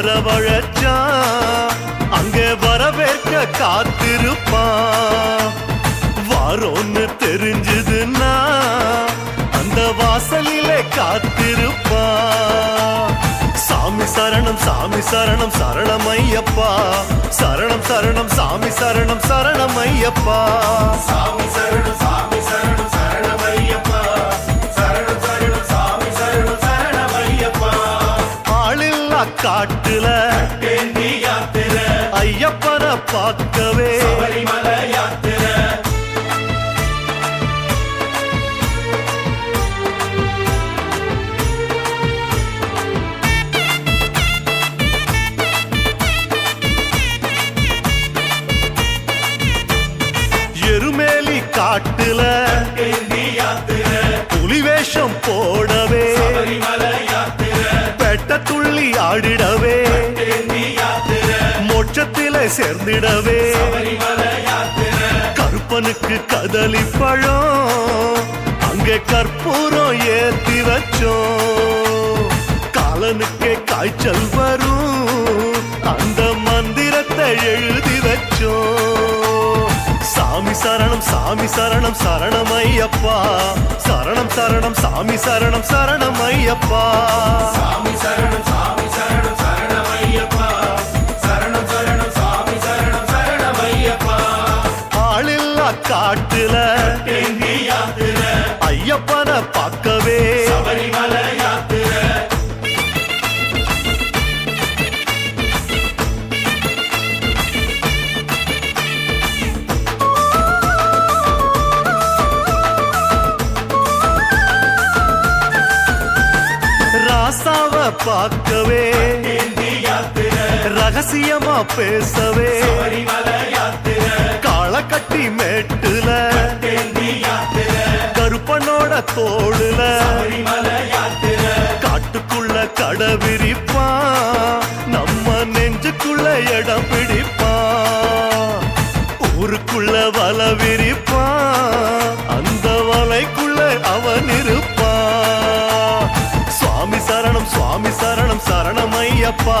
வரவழைச்சா அங்கே வரவேற்க காத்திருப்பா. வாரோன்னு தெரிஞ்சதுன்னா அந்த வாசலிலே காத்திருப்பா. சாமி சரணம் சாமி சரணம் சரணம் ஐயப்பா. சரணம் சரணம் சாமி சரணம் சரணம் ஐயப்பா. சாமி சரணம் சாமி சரணம் காட்டுல. ஐயப்பன பார்க்கவே. சேர்ந்திடவே. கருப்பனுக்கு கதலி பழம் அங்கே கற்பூரம் ஏத்தி வச்சோம். காலனுக்கே காய்ச்சல் வரும். அந்த மந்திரத்தை எழுதி வச்சோம். சாமி சரணம் சாமி சரணம் சரணம் ஐயப்பா. சரணம் சரணம் சாமி சரணம் சரணம் ஐயப்பா. சாமி சரணம் சாமி சரணம் சரணம் ஐயப்பா. காட்டுல தேந்தி ஐயப்பன பார்க்கவே. ராசாவ பார்க்கவே. ரகசியமா பேசவே. கட்டி மேட்டுல கருப்பனோட தோளுல காட்டுக்குள்ள கடை விரிப்பான் நம்ம நெஞ்சுக்குள்ள இடம் பிடிப்பான். ஊருக்குள்ள வல விரிப்பான் அந்த வலைக்குள்ள அவன் இருப்பான். சுவாமி சரணம் சுவாமி சரணம் சரணம் ஐயப்பா.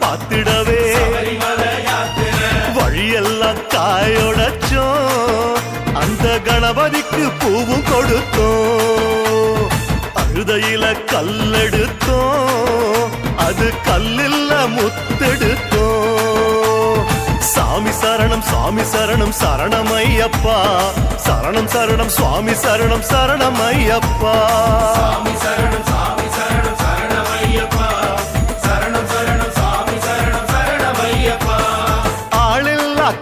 பார்த்திடவே வழியெல்லாம் காயோடச்சோம். அந்த கணபதிக்கு பூவும் கொடுத்தோம். அழுதையில கல்லெடுத்தோம். அது கல்லில்ல முத்தெடுத்தோம். சாமி சரணம் சாமி சரணம் சரணம் ஐயப்பா சரணம் சரணம் சுவாமி சரணம் சரணம் ஐயப்பா சாமி சரணம் சாமி சரணம் சரணம் ஐயப்பா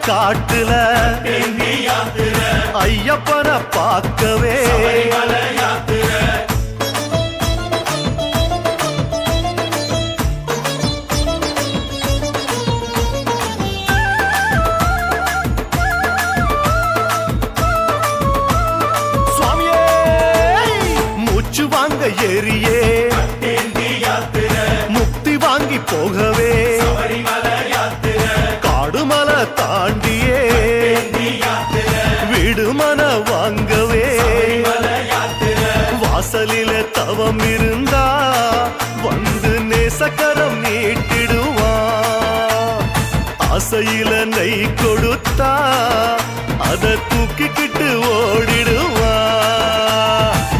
காட்டுல. ஐயப்பனை பார்க்கவே. தவம் இருந்தா வந்து நேசக்கரம் நீட்டிடுவா. ஆசையில நெய் கொடுத்தா அதை தூக்கிக்கிட்டு ஓடிடுவா.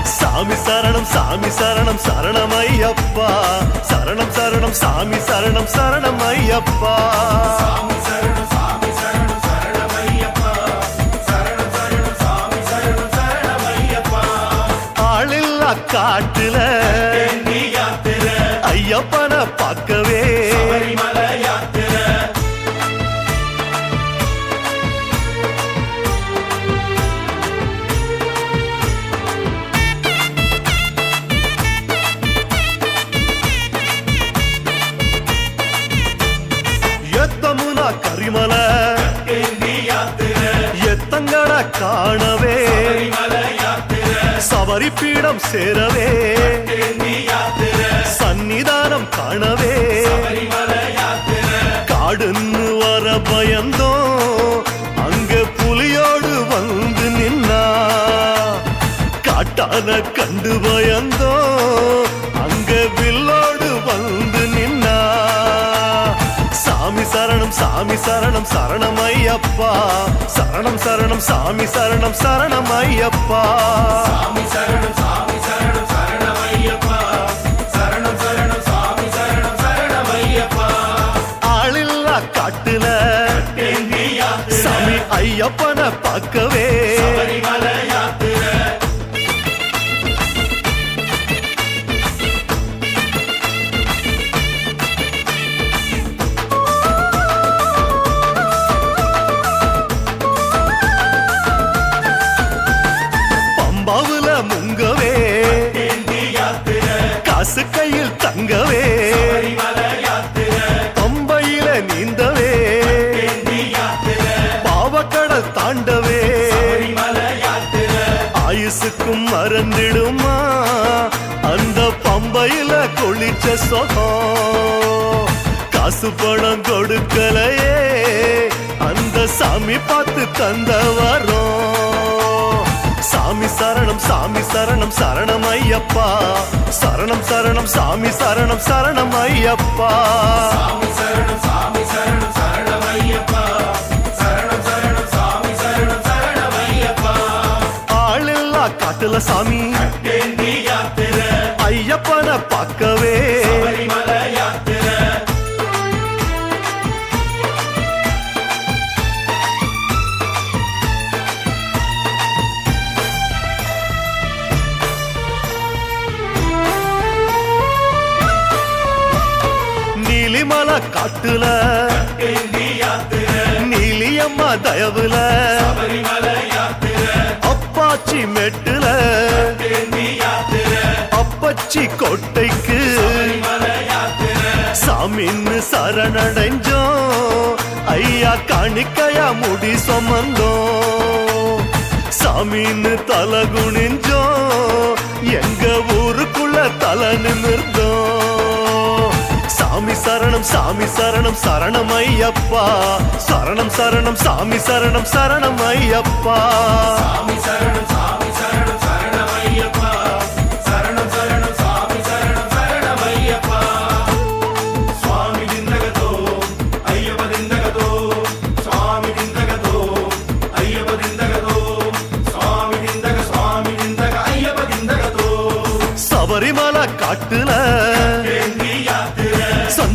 சாமி சரணம் சாமி சரணம் சரணம் ஐயப்பா. சரணம் சரணம் சாமி சரணம் சரணம் ஐயப்பா. காட்டுல. ஏந்தி ஐயப்பனை பார்க்கவே. எத்தமுனா கரிமலை. எத்தங்கட காணவே சபரி சேரவே. சன்னிதானம் காணவே. காடுன்னு வர பயந்தோம் அங்க புலியோடு வந்து நின்னா. காட்டான கண்டு பயந்தோம் அங்க வில்லோடு வந்து நின்னா. சாமி சரணம் சாமி சரணம் சரணம் ஐயப்பா. சரணம் சரணம் சாமி சரணம் சரணம் ஐயப்பா. சாமி ஐயப்பனை பார்க்கவே? பம்பாவுல முங்கவே. காசு கையில் தங்கவே. மனசுக்கும் மறந்திடுமா? அந்த பம்பையில கொளிச்ச சொகம். காசு பணம் கொடுக்கலையே. அந்த சாமி பார்த்து தந்த வரோம். சாமி சரணம் சாமி சரணம் சரணம் ஐயப்பா. சரணம் சரணம் சாமி சரணம் சரணம் ஐயப்பா. சாமி சரணம் சாமி சரணம் காட்டுல நீலியம்மா தயவுல அப்பாச்சி மெட்டுல அப்பச்சி கோட்டைக்கு சாமின்னு சரணடைஞ்சோம். ஐயா காணிக்கையா முடி சுமந்தோம். சாமின்னு தலை குனிஞ்சோம். எங்க ஊருக்குள்ள தலை நிமிர்ந்தோம். சாமி சரணம் சாமி சரணம் சரணம் ஐயப்பா. சரணம் சரணம் சாமி சரணம் சரணம் ஐயப்பா. சாமி சரணம்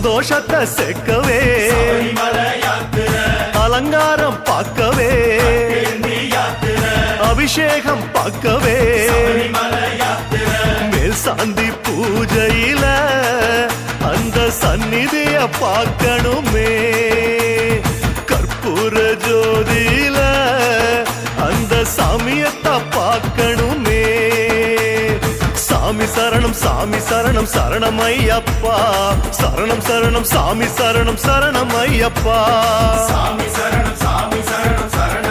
சந்தோஷத்தை சேர்க்கவே. அலங்காரம் பார்க்கவே. அபிஷேகம் பார்க்கவே. மேல் சாந்தி பூஜையில அந்த சந்நிதிய பார்க்கணுமே. கற்பூர ஜோதியில அந்த சாமியத்தை பார்க்கணுமே. சரணம் சாமி சரணம் சரணம் ஐயப்பா சரணம் சரணம் சாமி சரணம் சரணம் ஐயப்பா சாமி சரணம் சாமி சரணம் சரணம்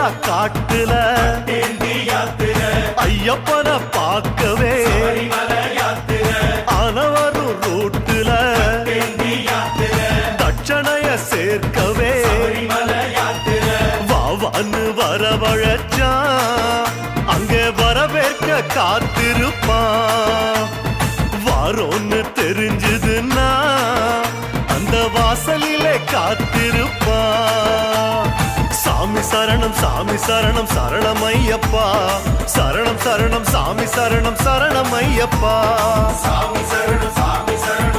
போனா காட்டுல ஐயப்பன பார்க்கவே. அனவரும் ரூட்டுல தட்சணைய சேர்க்கவே. வாவான்னு வரவழைச்சா அங்கே வரவேற்க காத்திருப்பான். வாரோன்னு தெரிஞ்சு சரணம் சாமி சரணம் சரணம் ஐயப்பா சரணம் சரணம் சாமி சரணம் சரணம் ஐயப்பா சாமி சரணம் சாமி சரணம்.